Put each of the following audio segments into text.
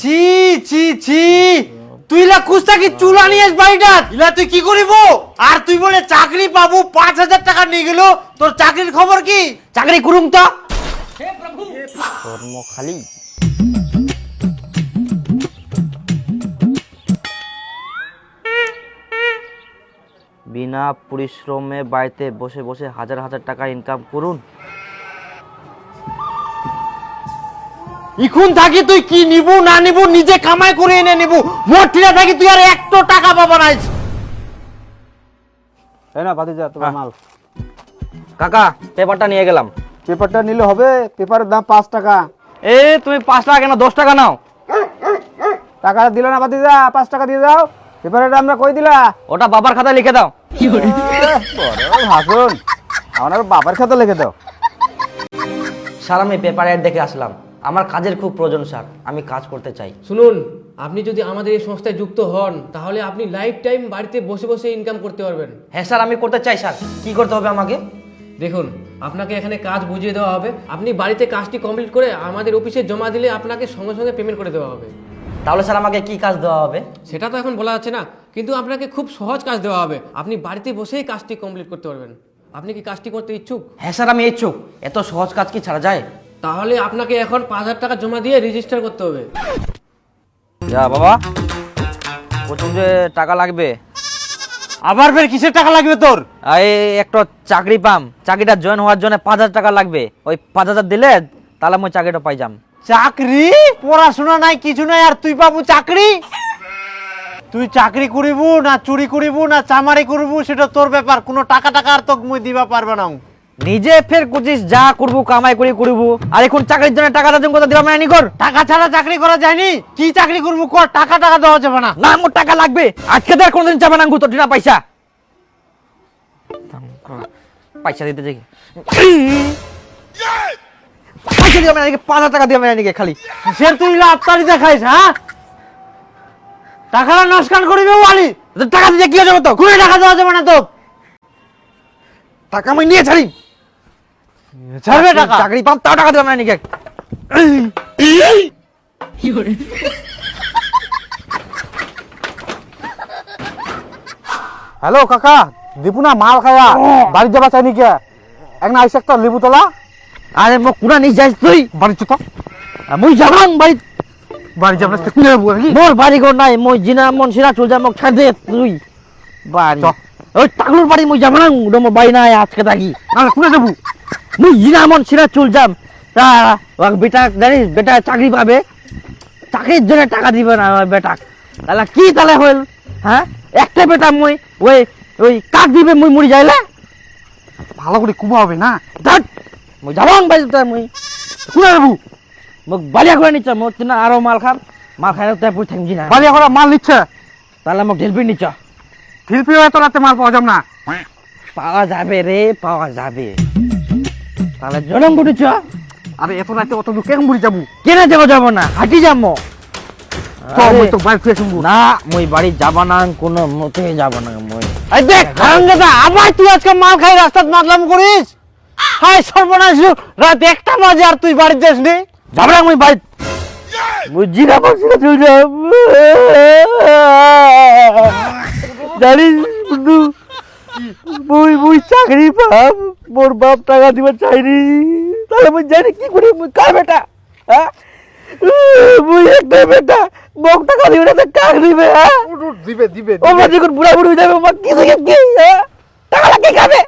ছি ছি ছি। তুই লা কুস্তা কি চুলা নিয়ে বাড়িটা ইলা তুই কি করিব? আর তুই বলে চাকরি পাবো পাঁচ হাজার টাকা নিয়ে গেল। তোর চাকরির খবর কি? চাকরি করুম তো। কর্ম খালি। বিনা পরিশ্রমে বাড়িতে বসে বসে হাজার হাজার টাকা ইনকাম করুন। ইখুন থাকি তুই কি নিবু না নিবু নিজে কামাই করে এনে নিবু। মোট ঠিনা থাকি তুই আর একটো টাকা পাবা নাই তাই না ভাতিজা তোমার মাল। কাকা পেপারটা নিয়ে গেলাম। পেপারটা নিলে হবে পেপারের দাম পাঁচ টাকা। এ তুমি পাঁচ টাকা কেন দশ টাকা নাও। টাকা দিল না ভাতিজা পাঁচ টাকা দিয়ে দাও। পেপারের দামটা কই দিলা? ওটা বাবার খাতায় লিখে দাও। ভাষণ আমার বাবার খাতা লিখে দাও। স্যার আমি পেপার অ্যাড দেখে আসলাম। আমার কাজের খুব প্রয়োজন স্যার। আমি কাজ করতে চাই। শুনুন আপনি যদি আমাদের এই সংস্থায় যুক্ত হন তাহলে আপনি লাইফ টাইম বাড়িতে বসে বসে ইনকাম করতে পারবেন। হ্যাঁ স্যার আমি করতে চাই স্যার। কি করতে হবে আমাকে? দেখুন আপনাকে এখানে কাজ বুঝিয়ে দেওয়া হবে। আপনি বাড়িতে কাজটি কমপ্লিট করে আমাদের অফিসে জমা দিলে আপনাকে সঙ্গে সঙ্গে পেমেন্ট করে দেওয়া হবে। তাহলে স্যার আমাকে কি কাজ দেওয়া হবে? সেটা তো এখন বলা যাচ্ছে না কিন্তু আপনাকে খুব সহজ কাজ দেওয়া হবে। আপনি বাড়িতে বসেই কাজটি কমপ্লিট করতে পারবেন। আপনি কি কাজটি করতে ইচ্ছুক? হ্যাঁ স্যার আমি ইচ্ছুক। এত সহজ কাজ কি ছাড়া যায়? তাহলে আপনাকে এখন পাঁচ হাজার টাকা জমা দিয়ে রেজিস্টার করতে হবে। যা বাবা প্রচুর যে টাকা লাগবে। আবার ফের কিসের টাকা লাগবে তোর? এই একটা চাকরি পাম। চাকরিটা জয়েন হওয়ার জন্য পাঁচ হাজার টাকা লাগবে। ওই পাঁচ হাজার দিলে তাহলে আমি চাকরিটা পাই যাম। চাকরি? পড়াশোনা নাই কিছু নাই আর তুই পাবো চাকরি? তুই চাকরি করিব না চুরি করিব না চামারি করিব সেটা তোর ব্যাপার। কোনো টাকা টাকা আর তোকে মুই দিবা পারবে না নিজে ফের কুচিস যা করব কামাই করে করব। আর এখন চাকরির জন্য টাকা দাম কথা দিলাম না কর টাকা ছাড়া চাকরি করা যায়নি। কি চাকরি করব কর? টাকা টাকা দেওয়া যাবে না। না মোর টাকা লাগবে। আজকে তো আর কোনোদিন চাবে না গুতো না পয়সা। পয়সা দিতে যাই। পয়সা দিও না পাঁচ হাজার টাকা দিও না খালি। কিসের তুই লাভতারি দেখাইস হ্যাঁ? টাকাটা নস্কান করিবে ওয়ালি টাকা দিতে কি হয়ে যাবে তো কুড়ি টাকা দেওয়া যাবে না তো টাকা আমি নিয়ে ছাড়ি। ছাড়বে টাকা। চাকরি পাম তাও টাকা দিলাম না নাকি? হ্যালো কাকা দীপু না মাল খাওয়া। বাড়ি যাবা চাইনি কে এক না আইসে একটা লেবু তোলা। আরে মো কুনা নিয়ে যাইস তুই? বাড়ি চুতো মুই যাবাং বাড়ি বাড়ি যাবে কিনে নেব নাকি? মোর বাড়ি ঘর নাই মই জিনা মন সিনা চল যা মোক ছাড় দে তুই। বাড়ি। ওই টাকলুর বাড়ি মই যাবাং ওটা মোর বাড়ি নাই আজকে থাকি। না কিনে যাব? মুই জিনা মন সিনা চল যাম তা বেটা জানিস বেটা চাকরি পাবে। চাকরির জন্য টাকা দিবে না ওই বেটা তাহলে কি তাহলে হইল? হ্যাঁ? একটা বেটা মই ওই ওই কাক দিবে মুই মরি যাইলে? ভালো করে কুবা হবে না? ধাট মুই যাবাং বাড়ি মুই। কিনে যাব মোক বালিয়া করে নিচ্ছ মোক না আরও মাল খাম। মাল খাই তাই পুই থাকবি না। বাড়ি এখন মাল নিচ্ছে? তাহলে মোক ঢেলবি নিচ্ছ। ফিরপি এত রাতে মাল পাওয়া যাবে না। পাওয়া যাবে রে পাওয়া যাবে। তাহলে জনম ঘটেছ আরে এত রাতে অত দূর কেমন বুড়ি যাব? কেন যাব যাব না? হাঁটি যাম তো মই তো বাইক ফিরে শুনব না মই বাড়ি যাব না কোনো মতে যাব না মই। এই দেখ হারামজাদা আবার তুই আজকে মাল খাই রাস্তাত মাতলাম করিস? হাই সর্বনাশ রাত একটা বাজে আর তুই বাড়ি যাস নি যাব না মই বাড়ি বুঝি না যাব জানিস বন্ধু। মুই মুই চাকরি পাব মোর বাপ টাকা দিবা চাইনি। তাহলে মুই জানি কি করি মুই কার বেটা? হ্যাঁ? মুই একটা বেটা মোক টাকা দিবে না কাক দিবে হ্যাঁ? দিবে দিবে ও মা যখন বুড়া বুড়ি হয়ে যাবে মা কি থেকে কি হ্যাঁ? টাকা লাগে খাবে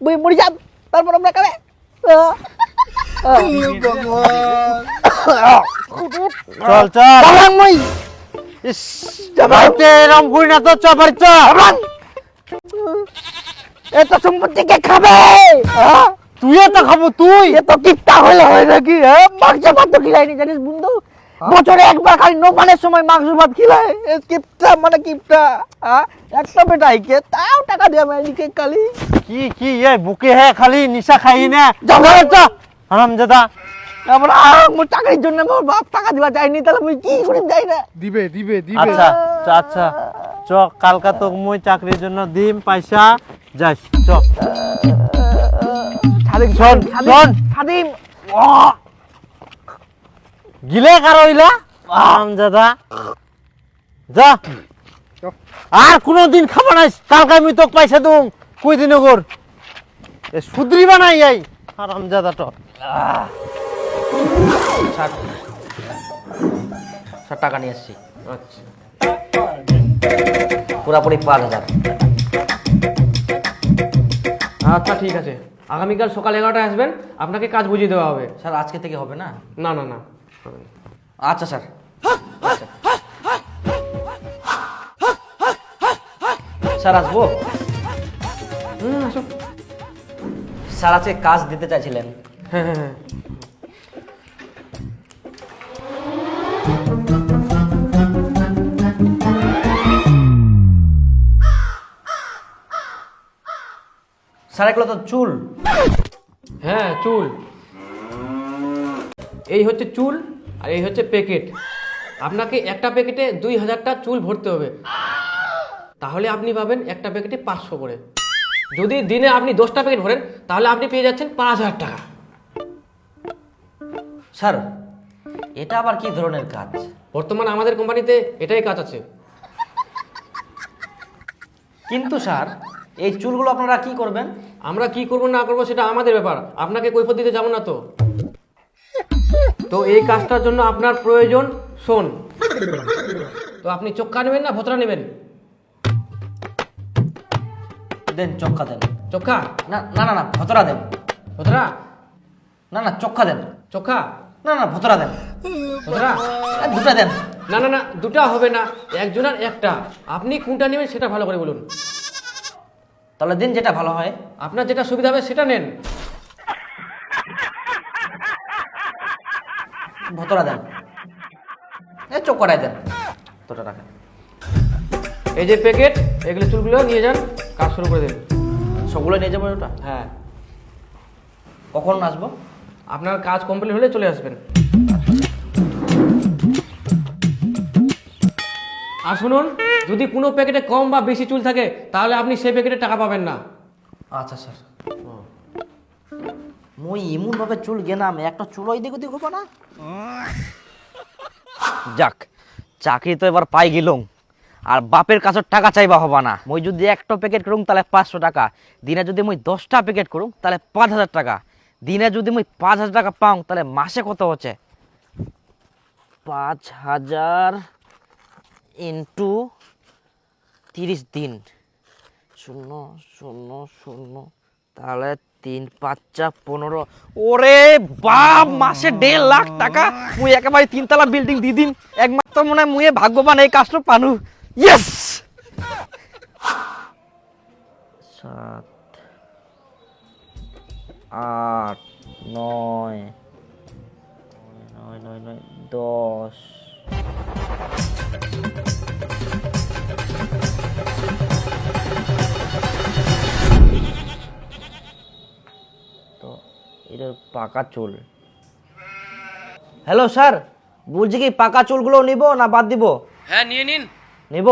বই মরে যাব তারপর আমরা খাবে চল চল। বাবাং মই। ইস, বাড়িতে এরম করি না তো চ বাড়ি চ। এত সম্পত্তি কে খাবে। হ্যাঁ? তুইও তো খাব তুই। এত কিপটা হলে হয় নাকি? হ্যাঁ? মাংস ভাত তো খিলাইনি জানিস বন্ধু? বছরে একবার খালি নোমানের সময় মাংস ভাত খিলায়। এ কিপটা মানে কিপটা হ্যাঁ? একটা বেটা আইকে তাও টাকা দেওয়া মেয়েদিকে খালি। কি কি এ বুকে হে খালি নিশা খাই না। চল চ হারামজাদা। তারপর মোর চাকরির জন্য মোর বাপ টাকা দিবা চাইনি তাহলে মুই কি করি যাই না? দিবে দিবে দিবে। আচ্ছা আচ্ছা। চ কালকা তো মুই চাকরির জন্য দিম পয়সা যাস চ। সাদিম শোন, শোন। সাদিম গিলে কার হইলা? দাদা। যা। আর কোনোদিন খাবা নাই কালকে আমি তোকে পয়সা দুম কই দিন কর এ সুদ্রিবা নাই এই আরাম দাদা তো ষাট ষাট টাকা নিয়ে এসছি আচ্ছা। পুরাপুরি পাঁচ হাজার। আচ্ছা ঠিক আছে। আগামীকাল সকাল এগারোটায় আসবেন আপনাকে কাজ বুঝিয়ে দেওয়া হবে। স্যার আজকে থেকে হবে না? না না না। হবে না। আচ্ছা স্যার। আচ্ছা। স্যার আসব? হুম স্যার আজকে কাজ দিতে চাইছিলেন। হ্যাঁ হ্যাঁ হ্যাঁ। স্যার এগুলো তো চুল। হ্যাঁ চুল। এই হচ্ছে চুল আর এই হচ্ছে প্যাকেট। আপনাকে একটা প্যাকেটে দুই হাজারটা চুল ভরতে হবে। তাহলে আপনি পাবেন একটা প্যাকেটে পাঁচশো করে। যদি দিনে আপনি দশটা প্যাকেট ভরেন, তাহলে আপনি পেয়ে যাচ্ছেন পাঁচ হাজার টাকা। স্যার, এটা আবার কি ধরনের কাজ? বর্তমান আমাদের কোম্পানিতে এটাই কাজ আছে। কিন্তু স্যার এই চুলগুলো আপনারা কি করবেন? আমরা কি করব না করব সেটা আমাদের ব্যাপার। আপনাকে কৈফত দিতে যাব না তো। তো এই কাজটার জন্য আপনার প্রয়োজন শোন তো আপনি চক্কা নেবেন না ভোতরা নেবেন? দেন চক্কা দেন। চক্কা? না না না না ভতরা দেন। ভোতরা? না না চক্কা দেন। চক্কা? না না ভতরা দেন। ভোতরা? দুটা দেন। না না না দুটা হবে না একজনের একটা। আপনি কোনটা নেবেন সেটা ভালো করে বলুন। তাহলে দিন যেটা ভালো হয়, আপনার যেটা সুবিধা হবে সেটা নেন। ভতরা দেন। এ চক্করাই দেন। দুটা রাখেন। এই যে প্যাকেট, এগুলো চুলগুলো নিয়ে যান, কাজ শুরু করে দিন। সবগুলো নিয়ে যাব ওটা? হ্যাঁ। কখন আসব? আপনার কাজ কমপ্লিট হলে চলে আসবেন। আর শুনুন, যদি কোনো প্যাকেটে কম বা বেশি চুল থাকে, তাহলে আপনি সেই প্যাকেটে টাকা পাবেন না। আচ্ছা স্যার। মুই এমন ভাবে চুল গেলাম একটা চুলো এদিক ওদিক হব না। যাক, চাকরি তো এবার পাই গেলুম। আর বাপের কাছে টাকা চাইবা হবা না। মুই যদি একটা প্যাকেট করুম, তাহলে পাঁচশো টাকা। দিনে যদি মুই দশটা প্যাকেট করুম, তাহলে পাঁচ হাজার টাকা। দিনে যদি মুই পাঁচ হাজার টাকা পাও তাহলে মাসে কত হচ্ছে? পাঁচ হাজার ইন্টু তিরিশ দিন। শূন্য শূন্য শূন্য, তাহলে তিন পাঁচটা পনেরো। ওরে বাপ, মাসে দেড় লাখ টাকা। মুই একেবারে তিনতলা বিল্ডিং দি দিন একমাত্র মনে হয় মুয়ে ভাগ্যবান এই কাজটা পানু। ইয়েস সাত, আট নয় নয় নয় নয়, দশ। পাকা চুল। হ্যালো স্যার বলছি কি পাকা চুলগুলো নিব না বাদ দিব? হ্যাঁ নিয়ে নিন। নিব?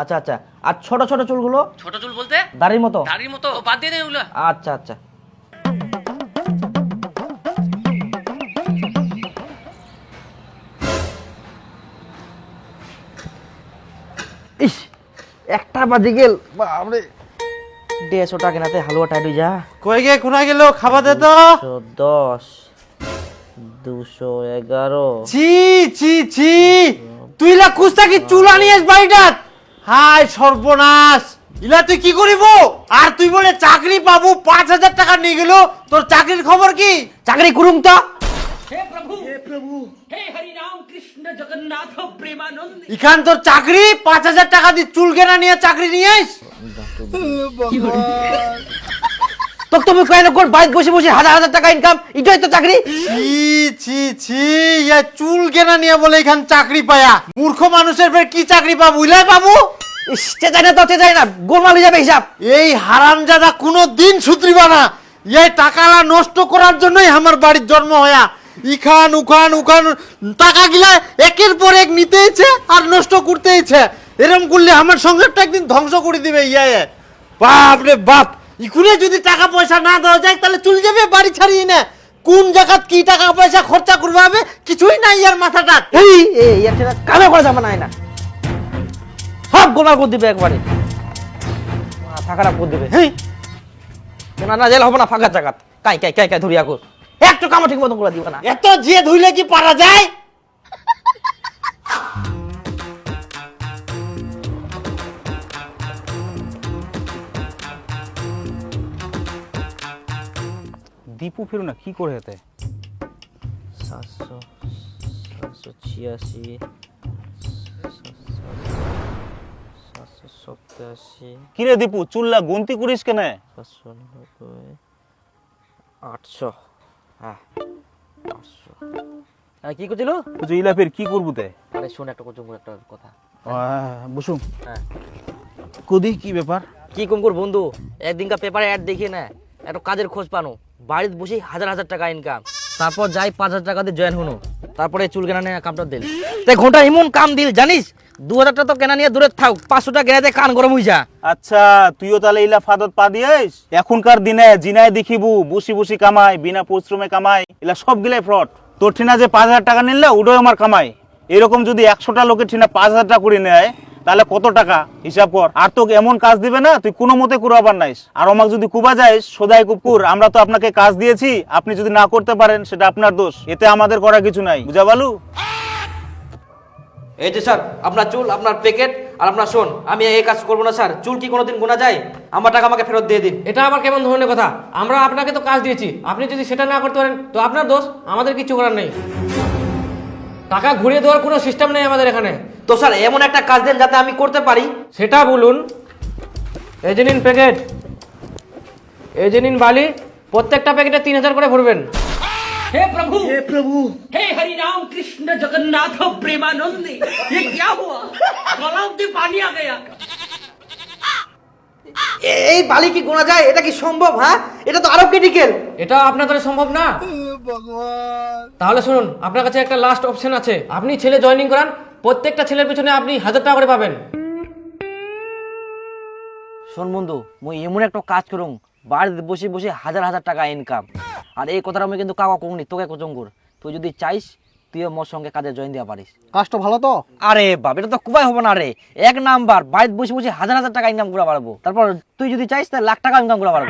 আচ্ছা আচ্ছা। আর ছোট ছোট চুলগুলো? ছোট চুল বলতে? দাড়ির মতো? দাড়ির মতো। বাদ দিয়ে দেন ওগুলো। আচ্ছা আচ্ছা। ইস একটা বাজে গেল। বাপরে। দেড়শো টাকা নাতে হালুয়া টাইট যা। কই গে কোনা গেল? খাবা দে তো। দশ দুশো এগারো। ছি ছি ছি। তুই লা কুস্তা কি চুলা নিয়ে বাড়িটাত? হাই সর্বনাশ। ইলা তুই কি করিব? আর তুই বলে চাকরি পাবো পাঁচ হাজার টাকা নিয়ে গেল। তোর চাকরির খবর কি? চাকরি করুম তো। ইখান তোর চাকরি পাঁচ হাজার টাকা দিয়ে চুল কেনা নিয়ে চাকরি নিয়ে আইস তো তুমি কয়েন কোন বাইক বসে বসে হাজার হাজার টাকা ইনকাম এটাই তো চাকরি? ছি ছি ছি ইয়া চুল কেনা নিয়ে বলে এখান চাকরি পায়া। মূর্খ মানুষের ফের কি চাকরি পাবো পাবো ইস, চেঁচাই না তো চেঁচাই না গোলমাল হয়ে যাবে হিসাব। এই হারামজাদা কোনো দিন সুধরিবা না। এই টাকালা নষ্ট করার জন্যই আমার বাড়ির জন্ম হয়া। ইখান উখান উখান টাকা গিলা একের পর এক নিতেইছে আর নষ্ট করতেইছে। এরম করলে আমার সংসারটা একদিন ধ্বংস করে দিবে ইয়া এ। বাপ রে বাপ ইকুনে যদি টাকা পয়সা না দেওয়া যায় তাহলে চলে যাবে বাড়ি ছাড়িয়ে না। কোন জায়গাত কি টাকা পয়সা খরচা করবে হবে কিছুই নাই ইয়ার মাথাটা। এই এই একটা কামে করা যাবে না না? সব গোলা করে দিবে একবারে। মাথা খারাপ করে দিবে। হেই। না না জেল হবে না ফাঁকা জায়গাত। কাই কাই কাই কাই ধরিয়া কর। একটু কামে ঠিক মতন করে দিবে না। এত যে ধুইলে কি পারা যায়? দীপু ফিরু না কি করে হেতে? সাতশো সাতশো ছিয়াশি সাতশো সপ্তাশি কিরে দীপু চুল্লা গুনতি করিস কেনে? সাতশো নব্বই আটশো হ্যাঁ আটশো। হ্যাঁ কি করছিল? তুই ইলা ফের কি করবু তে? আরে শোন একটা কোচুম একটা কথা। বসুম হ্যাঁ। কুদি কি ব্যাপার? কি কম কর বন্ধু? একদিনকার পেপারে অ্যাড দেখি না একটা কাজের খোঁজ পানো। বাড়িতে বসে হাজার হাজার টাকা ইনকাম তারপর যাই পাঁচ হাজার টাকা দিয়ে জয়েন হনো তারপরে চুল কেনা নিয়ে কামটা দিল। তাই ঘণ্টা এমন কাম দিল, জানিস? দু হাজার টাকা তো কেনা নিয়ে দূরে থাক, পাঁচশো টাকা কেনাতে কান গরম হয়ে যা। আচ্ছা তুইও তাহলে ইলা ফাদত পা দিয়েস? এখনকার দিনে জিনায় দেখিবু বসি বসি কামাই, বিনা পরিশ্রমে কামাই এলা সব গিলাই ফ্রড। তোর ঠিনা যে পাঁচ হাজার টাকা নিলে ওটাই আমার কামাই। এরকম যদি একশোটা লোকের ঠিনা পাঁচ হাজার টাকা করে নেয় তাহলে কত টাকা হিসাব কর। আর তোকে এমন কাজ দিবে না তুই কোনো মতে কুরাবার নাইস আর আমাকে যদি কুবা যাইস সদাই কুকুর আমরা তো আপনাকে কাজ দিয়েছি আপনি যদি না করতে পারেন সেটা আপনার দোষ। এতে আমাদের করা কিছু নাই। বুঝা বালু? এই যে স্যার আপনার চুল আপনার প্যাকেট আর আপনার শোন আমি এই কাজ করব না স্যার। চুল কি কোনোদিন গোনা যায়? আমার টাকা আমাকে ফেরত দিয়ে দিন। এটা আবার কেমন ধরনের কথা? আমরা আপনাকে তো কাজ দিয়েছি। আপনি যদি সেটা না করতে পারেন তো আপনার দোষ আমাদের কিছু করার নেই। টাকা ঘুরিয়ে দেওয়ার কোনো সিস্টেম নেই আমাদের এখানে তো স্যার এমন একটা কাজ দেন যাতে আমি করতে পারি সেটা বলুন এই যে নিন প্যাকেট এই যে নিন বালি প্রত্যেকটা প্যাকেটে তিন হাজার করে ভরবেন हे प्रभु हे प्रभु हे हरि राम कृष्ण जगन्नाथ प्रेमानंद ये क्या हुआ गलाव में पानी आ गया এ- এই বালি কি গোনা যায় এটা কি সম্ভব হ্যাঁ এটা তো আরো ক্রিটিক্যাল এটা আপনার দ্বারা সম্ভব না তাহলে শুনুন আপনার কাছে একটা লাস্ট অপশন আছে। আপনি ছেলে জয়েনিং করান প্রত্যেকটা ছেলের পিছনে আপনি হাজার টাকা করে পাবেন। শোন বন্ধু মুই এমন একটা কাজ করুম বাড়িতে বসে বসে হাজার হাজার টাকা ইনকাম আর এই কথাটা আমি কিন্তু কাকা কমনি তোকে কচঙ্গুর তুই যদি চাইস তুইও মোর সঙ্গে কাজে জয়েন দেওয়া পারিস। কাজটা ভালো তো? আরে বাপ এটা তো কুবাই হব না রে। এক নাম্বার বাড়িতে বসে বসে হাজার হাজার টাকা ইনকাম করা পারব। তারপর তুই যদি চাইস তাহলে লাখ টাকা ইনকাম করা পারব।